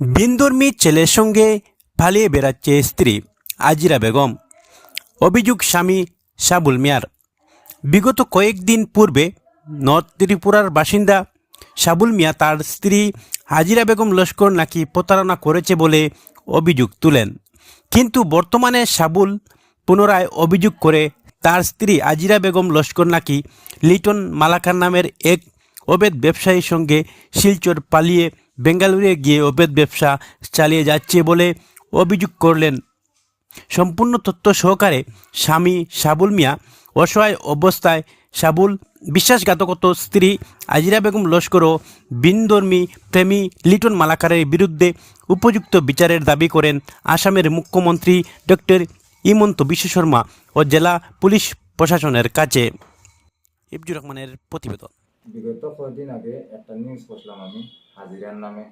বিন্দুর্মী ছেলের সঙ্গে পালিয়ে বেড়াচ্ছে স্ত্রী আজিরা বেগম। অভিযোগ স্বামী সাবুল মিয়ার। বিগত কয়েকদিন পূর্বে নর্থ ত্রিপুরার বাসিন্দা সাবুল মিয়া তার স্ত্রী হাজিরা বেগম লস্কর নাকি প্রতারণা করেছে বলে অভিযোগ তুলেন। কিন্তু বর্তমানে সাবুল পুনরায় অভিযোগ করে তার স্ত্রী আজিরা বেগম লস্কর নাকি লিটন মালাকার নামের এক অবৈধ ব্যবসায়ীর সঙ্গে শিলচর পালিয়ে বেঙ্গালুরুয়ে গিয়ে অবৈধ ব্যবসা চালিয়ে যাচ্ছে বলে অভিযোগ করলেন। সম্পূর্ণ তথ্য সহকারে স্বামী সাবুল মিয়া, অসহায় অবস্থায় সাবুল বিশ্বাসঘাতকত স্ত্রী আজিরা বেগম লস্কর ও বিনধর্মী প্রেমী লিটন মালাকারের বিরুদ্ধে উপযুক্ত বিচারের দাবি করেন আসামের মুখ্যমন্ত্রী ডক্টর ইমন্ত বিশ্ব শর্মা ও জেলা পুলিশ প্রশাসনের কাছে। ইবজুর রহমানের প্রতিবেদন। বিগত কয়েকদিন আগে একটা নিউজ আমি। হাজিরার নামে।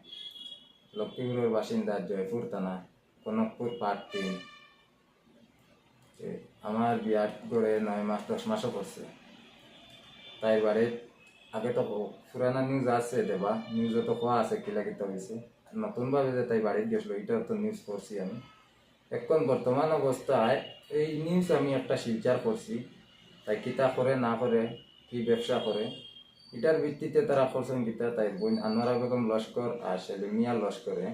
লক্ষ্মীপুরের বাসিন্দা জয়পুর থানা, কনকপুর পার্ট তিন। আমার বিয়ার গড়ে নয় মাস, দশ মাসও করছে তাই বাড়ি আগে তো পুরানা নিউজ আছে দেবা নিউজে তো কোয়া আছে কিলা কিতা হয়েছে নতুনভাবে যে তাই বাড়িতে গেছিল, এটাও তো নিউজ পড়ছি আমি। এখন বর্তমান অবস্থায় এই নিউজ আমি একটা শিলচার করছি তাই কিতা করে না করে কি ব্যবসা করে এটার ভিত্তিতে তারা করছেন কিতা তাই বোন আনোয়ারা বেগম লস্কর আর সেলিমিয়া লস্করে।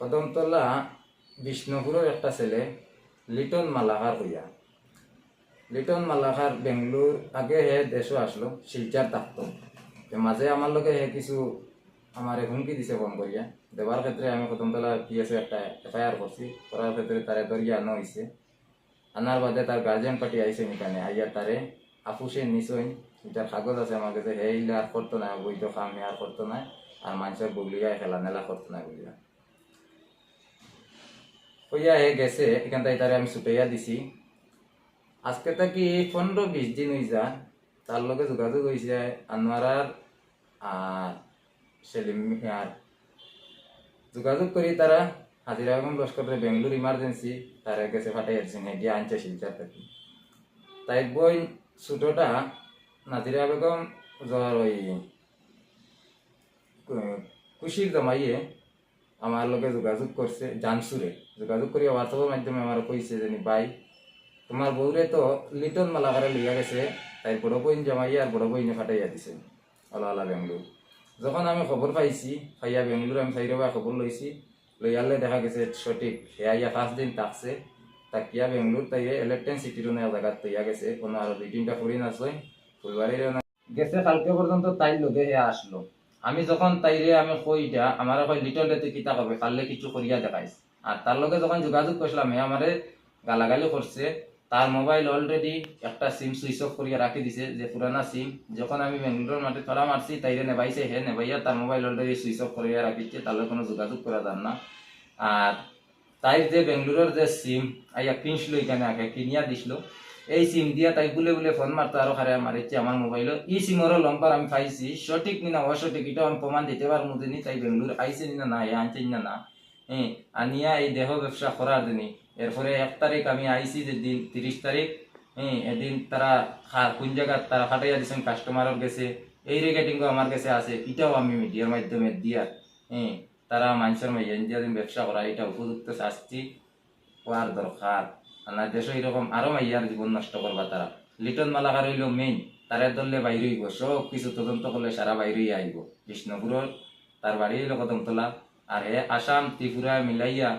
কদমতলা বিষ্ণুপুরের একটা ছেলে, লিটন মালাহার হইয়া। লিটন মালাহার বেঙ্গলোর, আগে হে দেশও আসলো, শিলচার থাকতো। মাঝে আমার লগে হে কিছু আমার হুমকি দিছে ফোন করিয়া। দেওয়ার ক্ষেত্রে আমি কদমতলা পিএসএ একটা এফআইআর করছি, করার ক্ষেত্রে তারে ধরিয়া আনা হয়েছে আনার বাদে তার গার্জিয়ান পার্টি আইসে এখানে, আইয়া তারে আপুসে নিশ্চয় এটার কাগজ আছে আমার কাছে হে আর করতো না বৈধ কাম আর করতো না আর মানুষের বগলিয়া খেলা, নেলা করতো না বলিয়া হইয়া হে গেছে এখান থেকে তারে আমি ছুটাইয়া দিছি। আজকে থাকি পনেরো বিশ দিন হয়ে যা তার লগে যোগাযোগ হয়েছে আনোয়ারার আর সেলিম আর যোগাযোগ করি তারা হাজিরা বেগম লস্করের বেঙ্গলোর ইমার্জেন্সি তারা গেছে ফাটাই আসছেন গিয়ে আনছে শিলচার থাকি তাই বই ছোটটা নাজিরা বেগম জ্বর ওই কু- খুশির জমাইয়ে আমার লগে যোগাযোগ করছে, জানসুরে। যোগাযোগ করি হোয়াটসঅ্যাপের মাধ্যমে আমার কইছে যে ভাই, তোমার বউরে তো লিটন মালাকারে লইয়া গেছে তাই বড় বইন জমাইয়া আর বড় বইনে ফাটাইয়া দিছে আলা আলা বেঙ্গলোর। যখন আমি খবর পাইছি, পাইয়া বেঙ্গলোর আমি চাইরবা খবর লইছি লইয়ালে দেখা গেছে সঠিক হেয়া পাঁচ দিন থাকছে। তাকিয়া বেঙ্গলোর তাই ইলেকট্রেন সিটির জায়গাত তৈয়া গেছে কোনো আরও দুই তিনটা ফুরিন আছে। ফুলবাড়ির গেছে কালকে পর্যন্ত তাই লগে হে আসলো। আমি যখন তাইরে আমি কইটা আমার কই লিটল রেতে কিতা হবে কাললে কিছু করিয়া দেখাইস আর তার লগে যখন যোগাযোগ করছিলাম হে আমারে গালাগালি করছে তার মোবাইল অলরেডি একটা সিম সুইচ অফ করিয়া রাখি দিছে, যে পুরানা সিম যখন আমি বেঙ্গলোর মাঠে তোলা মারছি তাইরে নেবাইছে, হে নেবাইয়া তার মোবাইল অলরেডি সুইচ অফ করিয়া রাখিছে তার কোনো যোগাযোগ করা যান না। আর তাই যে বেঙ্গলোরের যে সিম আইয়া কিনছিল এখানে আগে কিনিয়া দিছিল। এই সিম দিয়া তাই বুলে বুলে ফোন মারতো আরও খারে মারিছে আমার মোবাইল ই সিমেরও লম্বার আমি পাইছি, সঠিক নিনা অসঠিক এটাও আমি প্রমাণ দিতে পারব দিনই তাই বেঙ্গলোর আইছে নিনা না আনছে না না হ্যাঁ আনিয়া এই দেহ ব্যবসা করার দিনই এরপরে এক তারিখ আমি আইছি যে দিন তিরিশ তারিখ হ্যাঁ এদিন তারা কোন জায়গা তারা ফাটাইয়া দিচ্ছেন কাস্টমারের গেছে এই রেগেটিংও আমার কাছে আছে এটাও আমি মিডিয়ার মাধ্যমে দিয়া। হ্যাঁ তারা মানুষের মাঝে ইন্ডিয়া দিন ব্যবসা করা এটা উপযুক্ত শাস্তি হওয়ার দরকার না দেশ এরকম আরও মাইয়ার জীবন নষ্ট করবা তারা। লিটন মালাকার হইল মেইন তারে ধরলে বাইরে হইব, সব কিছু তদন্ত করলে সারা বাইরে আইব। বিষ্ণুপুরের তার বাড়ি হইল কদমতলা আর হে আসাম, ত্রিপুরা মিলাইয়া,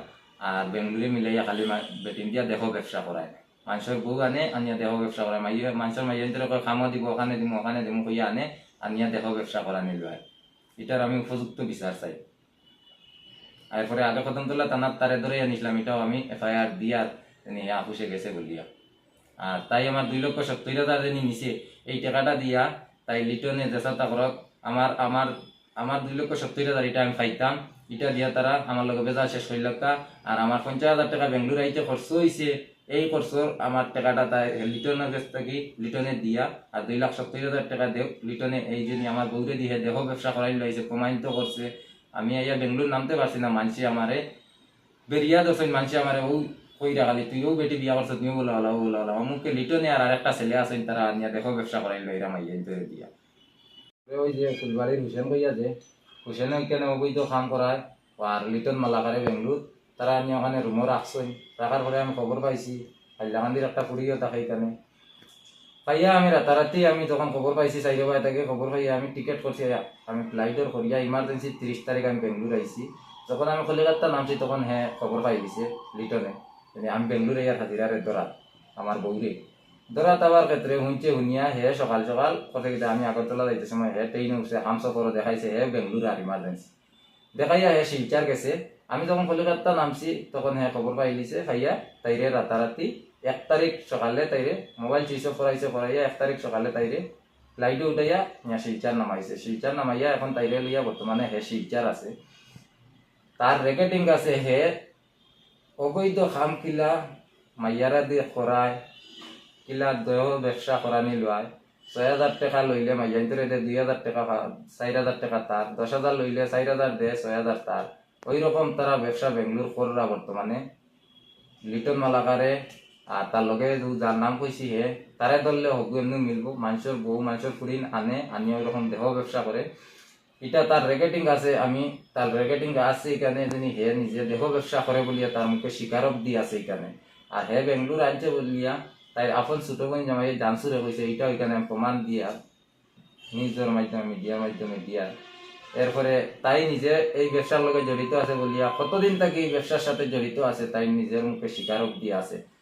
আর বেঙ্গলুরে মিলাইয়া খালি বেটিন দিয়া দেহ ব্যবসা করায়। মানুষের বউ আনে, আনিয়া দেহ ব্যবসা করায়। মাইয়া মানুষের মাইয়া কয়, খামো দিব, ওখানে দিব ওখানে দিব কইয়া আনে, আনিয়া দেহ ব্যবসা করা নিল এটার আমি উপযুক্ত বিচার চাই। এরপরে আগে কদম তোলা তানার তারে ধরে আনিছিলাম, এটাও আমি এফআইআর দিয়ার তিনি আপুসে গেছে বলিয়া আর তাই আমার দুই লক্ষ সত্তর হাজার নিছে। এই টাকাটা দিয়া তাই লিটনে দেশাতা করক আমার আমার আমার দুই লক্ষ সত্তর হাজার এটা আমি পাইতাম। এটা দিয়া তারা আমার লগে বেজা শেষ হইল আর আমার পঞ্চাশ হাজার টাকা বেঙ্গলোর আইতে খরচ হয়েছে এই খরচর আমার টাকাটা তাই লিটনের কাছ থেকে লিটনে দিয়া। আর দুই লাখ সত্তর হাজার টাকা দেও লিটনে এই জন্য আমার বউরে দিয়ে দেহ ব্যবসা করাই লাইছে প্রমাণিত করছে আমি আইয়া বেঙ্গলোর নামতে পারছি না মানসি আমারে বেরিয়া দোষেন মানসি আমারে ও কই রাখালি তুইও বেটি বিয়া করছ, তুমিও বলে হলা বলে হলা। অমুকে লিটনে আর আরেকটা ছেলে আছেন তারা আনিয়া দেখো ব্যবসা করাই লইরা মাইয়া ধরে দিয়া। ওই যে ফুলবাড়ির হুসেন কইয়া যে হুসেন ওইখানে অবৈধ কাম করায়, আর লিটন মালাকারে বেঙ্গলুর। তারা আমি ওখানে রুমও রাখছই। রাখার পরে আমি খবর পাইছি হাইলাকান্দির একটা কুড়িও থাকে এখানে। পাইয়া আমি রাতারাতি আমি যখন খবর পাইছি, চাইরে বাই থেকে খবর পাইয়া আমি টিকিট করছি আমি ফ্লাইটর করিয়া ইমার্জেন্সি তিরিশ তারিখ আমি বেঙ্গলুর আইছি যখন আমি কলিকাতা নামছি, তখন হ্যাঁ খবর পাই দিছে লিটনে। যে আমি বেঙ্গলুরে ইয়ার হাজিরারে দরাত আমার বৌরে দরাত আবার ক্ষেত্রে শুনছে শুনিয়া, হে সকাল সকাল কথা আমি আগরতলা যাইতে সময়, হে ট্রেন উঠছে হামসফর দেখাইছে, হে বেঙ্গলুর আর ইমার্জেন্সি দেখাইয়া হে শিলচার গেছে। আমি যখন কলিকাতা নামছি, তখন হ্যাঁ খবর পাইলিছে খাইয়া তাইরে রাতারাতি এক তারিখ সকালে তাইরে মোবাইল সুইচ অফ করাইছে করাইয়া এক তারিখ সকালে তাইরে ফ্লাইটে উঠাইয়া ইয়া শিলচার নামাইছে। শিলচার নামাইয়া এখন তাইরে লইয়া বর্তমানে হে শিলচার আছে। তার রেকেটিং আছে, হে অবৈধ খাম কিলা মাইয়ারা দিয়ে করায় কিলা দেহ ব্যবসা করানি লয় ছয় হাজার টাকা লইলে মাইয়ান্তরে দুই হাজার টাকা চার হাজার টাকা তার দশ হাজার লইলে চার হাজার দে, ছয় হাজার তার ওই রকম তারা ব্যবসা বেঙ্গলোর কররা বর্তমানে লিটন মালাকারে আর তার লগে যার নাম কইছি হে তারে ধরলে হগু এমনি মিলব মানুষের বউ মানুষের কুড়িন আনে, আনি ওই রকম দেহ ব্যবসা করে এটা তার রেকেটিং আছে, আমি তার রেকেটিং আছে এখানে, যিনি হে নিজে দেহ ব্যবসা করে বলিয়া তার মুখে স্বীকারক দি আছে এখানে। আর হে বেঙ্গলোর আনছে বলিয়া তাই আপন ছোট বোন জামাই জানসুরে কইছে এটা ওইখানে প্রমাণ দিয়া নিজের মাধ্যমে, মিডিয়ার মাধ্যমে দিয়া। এরপরে তাই নিজে এই ব্যবসার লগে জড়িত আছে বলিয়া, কতদিন থেকে এই ব্যবসার সাথে জড়িত আছে? তাই নিজের মুখে স্বীকারক দিয়ে আছে।